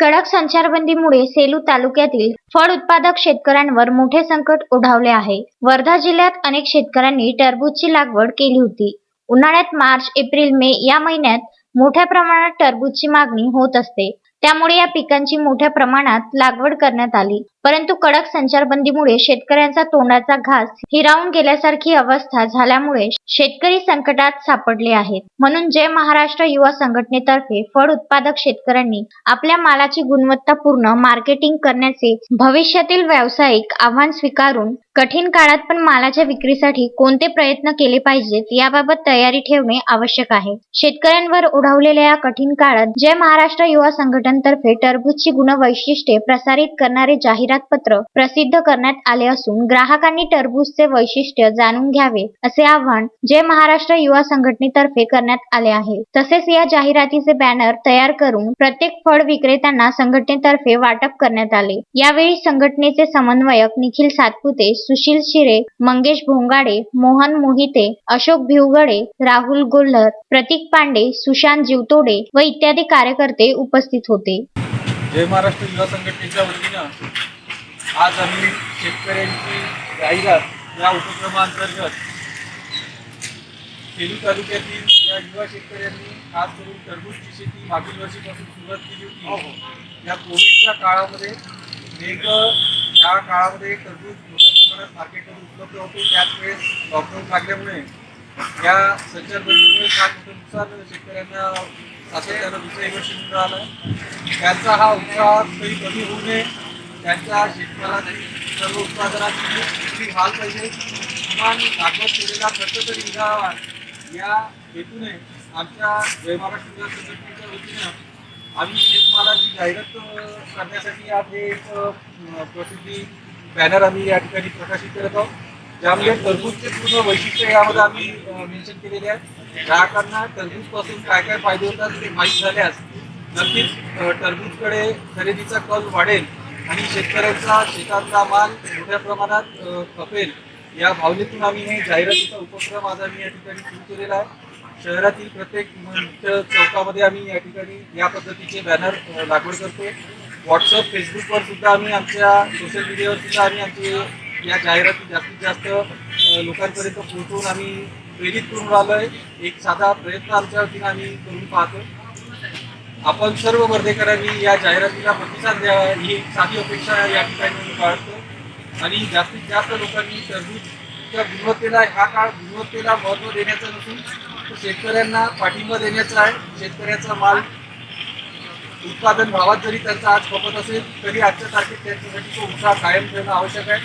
कडक संचारबंदीमुळे सेलू तालुक्यातील फळ उत्पादक शेतकऱ्यांवर मोठे संकट ओढावले आहे. वर्धा जिल्ह्यात अनेक शेतकऱ्यांनी टरबूजची लागवड केली होती. उन्हाळ्यात मार्च एप्रिल मे या महिन्यात मोठ्या प्रमाणात टरबूजची मागणी होत असते. त्यामुळे या पिकांची मोठ्या प्रमाणात लागवड करण्यात आली. परंतु कडक संचारबंदीमुळे शेतकऱ्यांचा तोंडाचा घास हिरावून गेल्यासारखी अवस्था झाल्यामुळे शेतकरी संकटात सापडले आहेत. म्हणून जय महाराष्ट्र युवा संघटनेतर्फे फळ उत्पादक शेतकऱ्यांनी आपल्या मालाची गुणवत्तापूर्ण मार्केटिंग करण्याचे भविष्यातील व्यावसायिक आव्हान स्वीकारून कठीण काळात पण मालाच्या विक्रीसाठी कोणते प्रयत्न केले पाहिजेत याबाबत तयारी ठेवणे आवश्यक आहे. शेतकऱ्यांवर ओढावलेल्या या कठीण काळात जय महाराष्ट्र युवा संघटनेतर्फे टरबूजची गुणवैशिष्ट्ये प्रसारित करणारे जाहिरात पत्र प्रसिद्ध करण्यात आले असून ग्राहकांनी टरबूजचे वैशिष्ट्य जाणून घ्यावे असे आवाहन जय महाराष्ट्र युवा संघटनेतर्फे करण्यात आले आहे. तसेच या जाहिरातीचे बॅनर तयार करून प्रत्येक फळ विक्रेत्यांना संघटनेतर्फे वाटप करण्यात आले. यावेळी संघटनेचे समन्वयक निखिल सातपुते सुशील शिरे मंगेश भोंगाडे मोहन मोहिते अशोक भिवगडे राहुल गोल्हर प्रतीक पांडे सुशांत जीवतोडे व इत्यादी कार्यकर्ते उपस्थित होते. जय महाराष्ट्र युवा संघटनेच्या वतीनं आज आम्ही शेतकऱ्यांची जाहिरात या उपक्रमांतर्गत सेलू तालुक्यातील या युवा शेतकऱ्यांनी खास करून टरबूजची शेती मागील वर्षीपासून सुरुवात केली होती. या कोविडच्या काळामध्ये नेमकं या काळामध्ये टरबूज मोठ्या प्रमाणात मार्केटमध्ये उपलब्ध होते त्याच वेळेस लॉकडाऊन लागल्यामुळे या संचारबंदीमुळे फार मोठं नुकसान शेतकऱ्यांना सातत्यानं दुसऱ्या वर्षी मिळून राहिलं त्यांचा हा उत्साह काही कमी होऊ नये त्यांच्या शेतमालाची सर्व उत्पादनाची विक्री व्हायला पाहिजे. किमान लागवड केलेला खर्च तरी निघावा या हेतूने आमच्या जय महाराष्ट्र संघटनेच्या वतीनं आम्ही शेतमालाची जाहिरात करण्यासाठी आज एक प्रसिद्धी बॅनर आम्ही या ठिकाणी प्रकाशित करत आहोत ज्यामध्ये टरबूजचे पूर्ण वैशिष्ट्य यामध्ये आम्ही मेन्शन केलेले आहे ग्राहकांना टरबूजपासून काय काय फायदे होतात ते माहीत झाल्यास नक्कीच टरबूजकडे खरेदीचा कल वाढेल आणि शेतकऱ्यांचा शेतातला माल मोठ्या प्रमाणात खपेल या भावनेतून आम्ही हे जाहिरातीचा उपक्रम आज आम्ही या ठिकाणी सुरू केलेला आहे. शहरातील प्रत्येक मुख्य चौकामध्ये आम्ही या ठिकाणी या पद्धतीचे बॅनर लागवड करतो व्हॉट्सअप फेसबुकवर सुद्धा आम्ही आमच्या सोशल मीडियावर सुद्धा आम्ही आमची या जाहिराती जास्तीत जास्त लोकांपर्यंत पोहोचवून आम्ही प्रेरित करून राहिलो आहे एक साधा प्रयत्न आमच्या वतीनं आम्ही करून पाहतो आपण सर्व वर्धेकरांनी या जाहिरातीला प्रतिसाद द्यावा ही एक साधी अपेक्षा या ठिकाणी बाळगतो. आणि जास्तीत जास्त लोकांनी टरबूजच्या गुणवत्तेला हा काळ गुणवत्तेला महत्त्व देण्याचं नसून शेतकऱ्यांना पाठिंबा देण्याचा आहे. शेतकऱ्याचा माल उत्पादन भावात जरी त्यांचा आज खपत असेल तरी आजच्या तारखेत त्यांच्यासाठी तो उत्साह कायम ठेवणं आवश्यक आहे.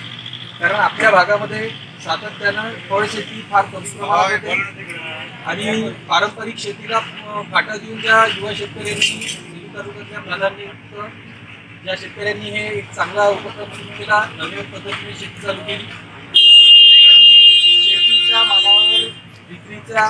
कारण आपल्या भागामध्ये सातत्यानं फळशेती फार कमी प्रमाणात आणि पारंपरिक शेतीला फाटा देऊन ज्या युवा शेतकऱ्यांनी तालुक्यातल्या प्राधान्ययुक्त ज्या शेतकऱ्यांनी हे एक चांगला उपक्रम सुरू केला नवीन पद्धतीने शेती चालू केली. शेतीच्या मालावर विक्रीचा